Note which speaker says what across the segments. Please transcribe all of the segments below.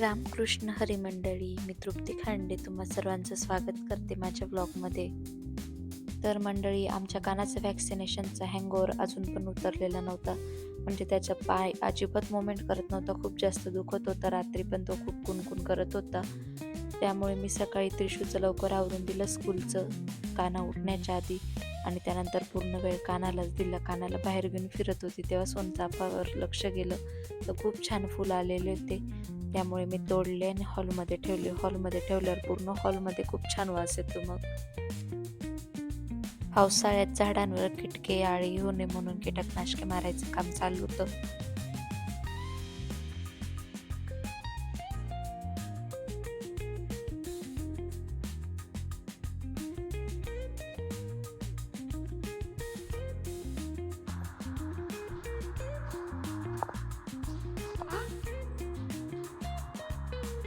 Speaker 1: रामकृष्ण हरी मंडळी मी तृप्ती खांडे तुम्हा सर्वांचं स्वागत करते माझ्या ब्लॉगमध्ये. तर मंडळी आमच्या कानाचं व्हॅक्सिनेशनचा हँगओवर अजून पण उतरलेला नव्हता. म्हणजे त्याचा पाय अजिबात मोमेंट करत नव्हता. खूप जास्त दुखत होता. रात्री पण तो खूप कुणकुण करत होता. त्यामुळे मी सकाळी त्रिशूचं लवकर आवरून दिलं स्कूलचं काना उठण्याच्या आधी. आणि त्यानंतर पूर्ण वेळ कानालाच दिला. कानाला बाहेर घेऊन फिरत होती. तेव्हा सोनचाफावर लक्ष गेलं. तर खूप छान फुलं आलेले होते. त्यामुळे मी तोडले आणि हॉलमध्ये ठेवले. हॉलमध्ये ठेवल्यावर पूर्ण हॉलमध्ये खूप छान वास येतो मग. पावसाळ्यात झाडांवर किटके आळी येऊ नये म्हणून कीटकनाशके मारायचं काम चालू होतं.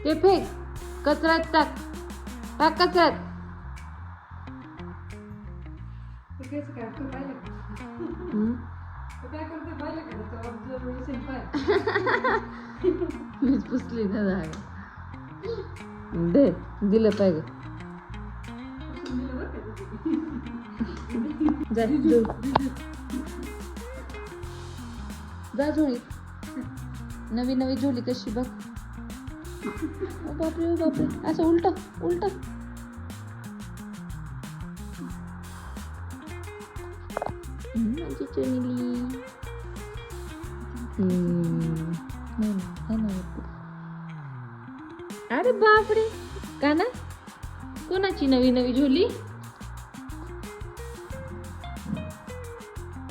Speaker 2: ते फेक. कचऱ्यात टाक. टाक कचऱ्यात हम्म. मीच पुसली ना दे दिलं पाहिजे जा झोळी नवी नवी झोली कशी बघ. बापरे ओ बापरे. असं उलट उलट. माझी चनिली अरे बापरे. का ना? कोणाची नवी नवी झोली?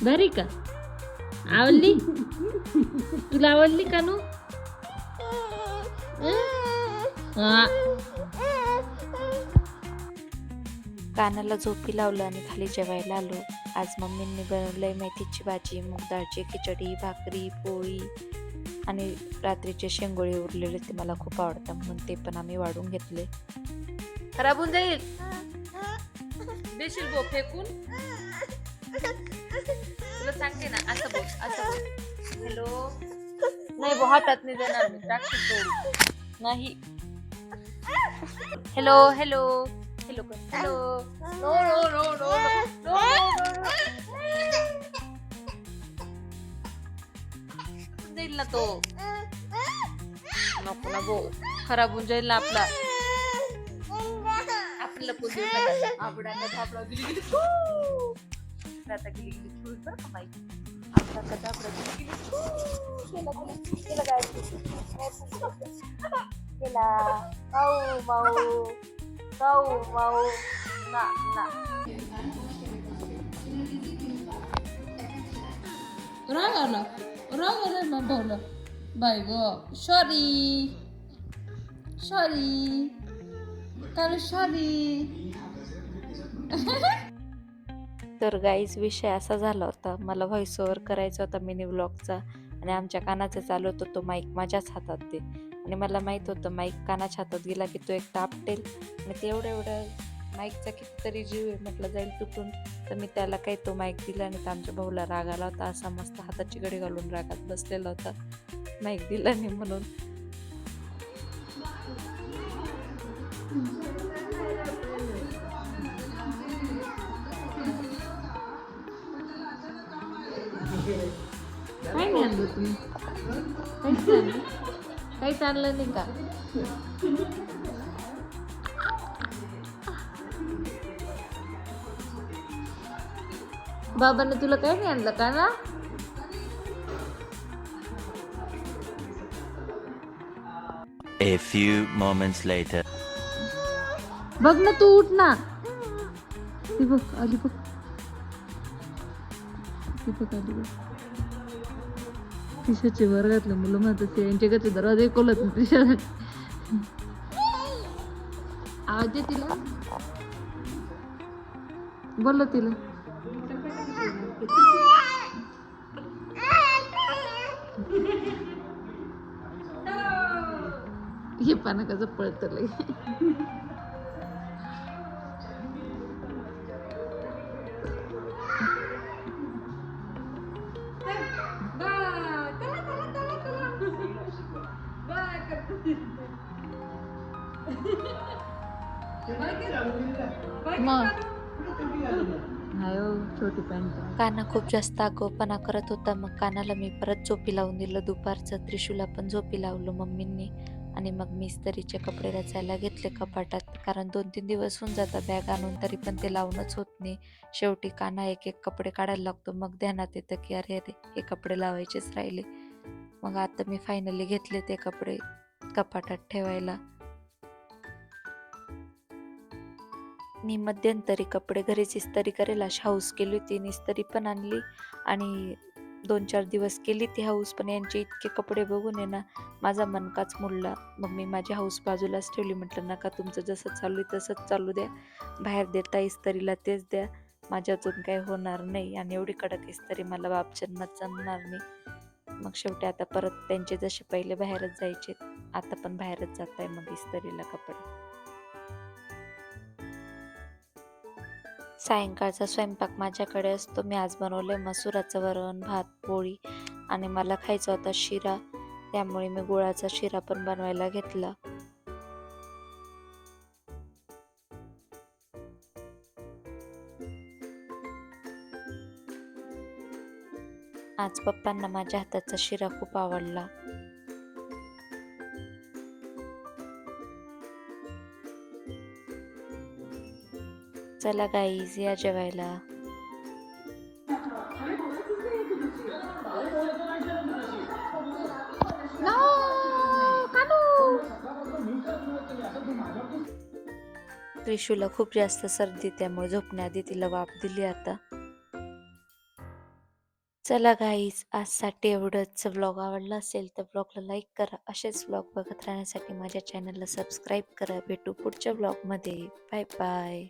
Speaker 2: भारी का? आवडली? तुला आवडली का नू
Speaker 1: कानाला झोपी लावलं आणि खाली जेवायला आलो. आज मम्मींनी बनवलंय मेथीची भाजी मूग डाळची खिचडी भाकरी पोळी आणि रात्रीचे शेंगोळे उरलेले ते मला खूप आवडतात म्हणून ते पण आम्ही वाढून घेतले.
Speaker 2: खराब होऊन जाईल. देशील बो फेकून? तुला सांगते ना असं बोल असं बोल. हॅलो? नाही बो हातात नाही देणार मी टाकशील तोडून नाही. Hello hello hello hello no no no no no जाईल ना तो. नको ना गो खराब होऊन जाईल ना आपला. आपल्याला पण आवडायला धाबडा गेली गेली. फू. आता गेली गिली. फू बरं का बाई आपला आता धाबडा गिली गिली फू. गेला, गेला, गेला काय गेला माऊ माऊ माऊ माऊ ना
Speaker 1: तर गाईज विषय असा झाला होता. मला व्हॉइस ओव्हर करायचा होता मिनी ब्लॉगचा आणि आमच्या कानाचं चालू होतं तो माईक माझ्याच हातात दे. आणि मला माहीत होतं माईक कानाच्या हातात गेला की तो एक तापटेल. आणि ते एवढं एवढं माईकचा कितीतरी जीव आहे म्हटलं जाईल तुटून. तर मी त्याला काही तो माईक दिला आणि तर आमच्या भाऊला राग आला होता. असा मस्त हाताची घडी घालून रागात बसलेला होता. माईक दिला नाही म्हणून.
Speaker 2: काय नाही आणलं तुम्ही काहीच नाही आणलं काहीच आणलं नाही का बाबांनी तुला काय नाही आणलं का ना
Speaker 3: A few moments later.
Speaker 2: बघ ना तू उठ ना ती बघ आली बघ ती बघ आली बघ तिशाचे वर्गातले मुलं म्हणत असे यांच्या घरचे दरवाजे कोलत नाही तिशा आवाज आहे तिला. बोल तिला. हे पानं कसं मग? छोटी पॅन्ट
Speaker 1: काना खूप जास्त आगोपणा करत होता. मग कानाला मी परत झोपी लावून दिलं. दुपारचं त्रिशूला पण झोपी लावलं मम्मींनी. आणि मग मी इस्तरीचे कपडे रचायला घेतले कपाटात. कारण दोन तीन दिवस होऊन जातात बॅग आणून तरी पण ते लावूनच होत नाही. शेवटी काना एक एक कपडे काढायला लागतो. मग ध्यानात येतं की अरे अरे हे कपडे लावायचेच राहिले. मग आता मी फायनली घेतले ते कपडे. कपाटात ठेवायला. मी मध्यंतरी कपडे घरीच इस्तरी करेल अशी हाऊस केली होती. निस्तरी पण आणली आणि दोन चार दिवस केली ती हाऊस पण यांचे इतके कपडे बघून आहे ना माझा मनकाच मुडला. मग मी माझी हाऊस बाजूलाच ठेवली म्हटलं नका तुमचं जसं चालू आहे तसंच चालू द्या. बाहेर देता इस्तरीला तेच द्या. माझ्यातून काही होणार नाही आणि एवढी कडक इस्तरी मला बाप जन्मात जमणार नाही. मग शेवटी आता परत त्यांचे जसे पहिले बाहेरच जायचे. आता पण बाहेरच जात आहे मग इस्त्रीला कपडे. सायंकाळचा स्वयंपाक माझ्याकडे असतो. मी आज बनवले मसुराचं वरण भात पोळी आणि मला खायचा होता शिरा. त्यामुळे मी गुळाचा शिरा पण बनवायला घेतला. आज पप्पांना माझ्या हाताचा शिरा खूप आवडला. चला गाईज या जेवायला. त्रिशूला खूप जास्त सर्दी त्यामुळे झोपण्याआधी तिला वाफ दिली आता. चला गाईज आजसाठी एवढंच. व्लॉग आवडला असेल तर व्लॉगला लाईक करा. असेच व्लॉग बघत राहण्यासाठी माझ्या चॅनलला सबस्क्राईब करा. भेटू पुढच्या व्लॉगमध्ये बाय बाय